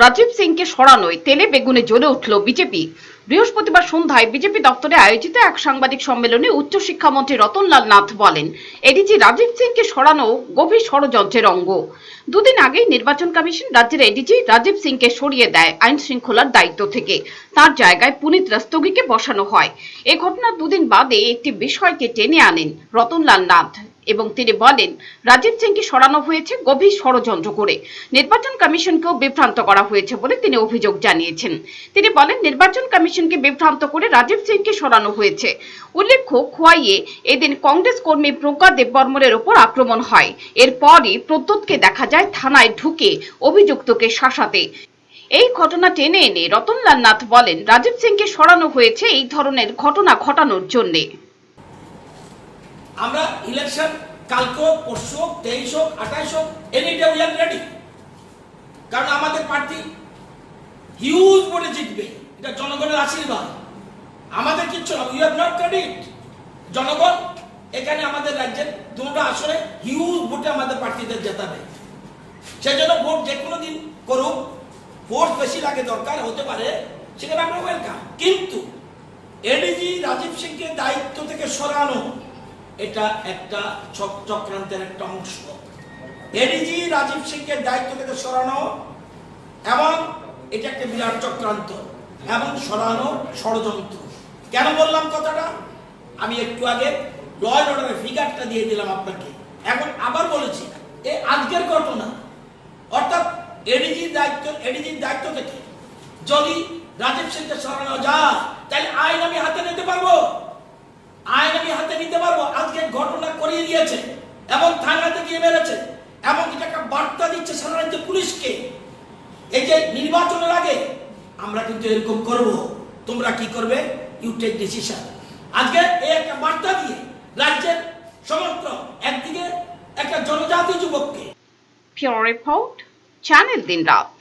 রাজীব সিংকে সরানোয় তেলে বেগুনে জ্বলে উঠল বিজেপি। বৃহস্পতিবার সন্ধ্যায় বিজেপি দপ্তরে আয়োজিত এক সাংবাদিক সম্মেলনে উচ্চশিক্ষামন্ত্রী রতনলাল নাথ বলেন, এডিজি রাজীব সিংকে সরানো গভীর ষড়যন্ত্রের অঙ্গ। দুদিন আগেই নির্বাচন কমিশন রাজ্যের এডিজি রাজীব সিংকে সরিয়ে দেয় আইন শৃঙ্খলার দায়িত্ব থেকে। তার জায়গায় পুনিত রাস্তগিকে বসানো হয়। এ ঘটনার দুদিন বাদে একটি বিষয়কে টেনে আনেন রতনলাল নাথ। এবং তিনি বলেন, রাজীব সিংকে সরানো হয়েছে গভীর ষড়যন্ত্র করে। নির্বাচন কমিশনকেও বিভ্রান্ত করা হয়েছে বলে তিনি অভিযোগ জানিয়েছেন। তিনি বলেন, নির্বাচন কমিশনকে বিভ্রান্ত করে রাজীব সিংকে সরানো হয়েছে। উল্লেখ্য, খোয়াইয়ে এদিন কংগ্রেস কর্মী প্রজ্ঞা দেববর্মনের ওপর আক্রমণ হয়। এরপরই প্রদ্যোৎকে দেখা যায় থানায় ঢুকে অভিযুক্তকে শাসাতে। এই ঘটনা টেনে এনে রতনলাল নাথ বলেন, রাজীব সিংকে সরানো হয়েছে এই ধরনের ঘটনা ঘটানোর জন্যে। আমরা ইলেকশন কালকে হোক, পরশু হোক, তেইশ হোক, আঠাইশ হোক any day we are ready কারণ আমাদের পার্টি হিউজ ভোটে জিতবে, এটা জনগণের আশীর্বাদ। আমাদের কিচ্ছু না উই হ্যাভ নট ক্রেডিট জনগণ, এখানে আমাদের রাজ্যের দুটো আসরে হিউজ ভোটে আমাদের প্রার্থীদের জেতাবে। সেই জন্য ভোট যে কোনো দিন করুক, ভোট বেশি লাগে দরকার, হতে পারে, সেখানে আমরা ওয়েলকাম কিন্তু এডিজি রাজীব সিংকে দায়িত্ব থেকে সরানো এটা একটা চক্রান্তের একটা অংশ। এডিজি রাজীব সিংকে দায়িত্ব থেকে সরানো এবং এটা একটা বিরাট চক্রান্ত এবং সরানো ষড়যন্ত্র। কেন বললাম কথাটা? আমি একটু আগে ল অ্যান্ড অর্ডারের ফিগারটা দিয়ে দিলাম আপনাকে। এখন আবার বলেছি, এ আজকের ঘটনা। অর্থাৎ এডিজির দায়িত্ব এডিজির দায়িত্ব থেকে যদি রাজীব সিংকে সরানো যায়, তাহলে আইন আমি হাতে নিতে পারব। আইন হাতে নিতে পারব আজকে ঘটনা করিয়ে দিয়েছে এবং থানাতে গিয়ে মেরেছে এবং এটা একটা বার্তা দিচ্ছে রাজ্য পুলিশকে? এই যে নির্বাচনের আগে আমরা কিন্তু এরকম করব তোমরা কি করবে? ইউ টেক ডিসিশন আজকে এই একটা বার্তা দিয়ে রাজ্যের সমস্ত একদিকে একটা জনজাতি যুবককে। Pure Report, Channel Din Rat.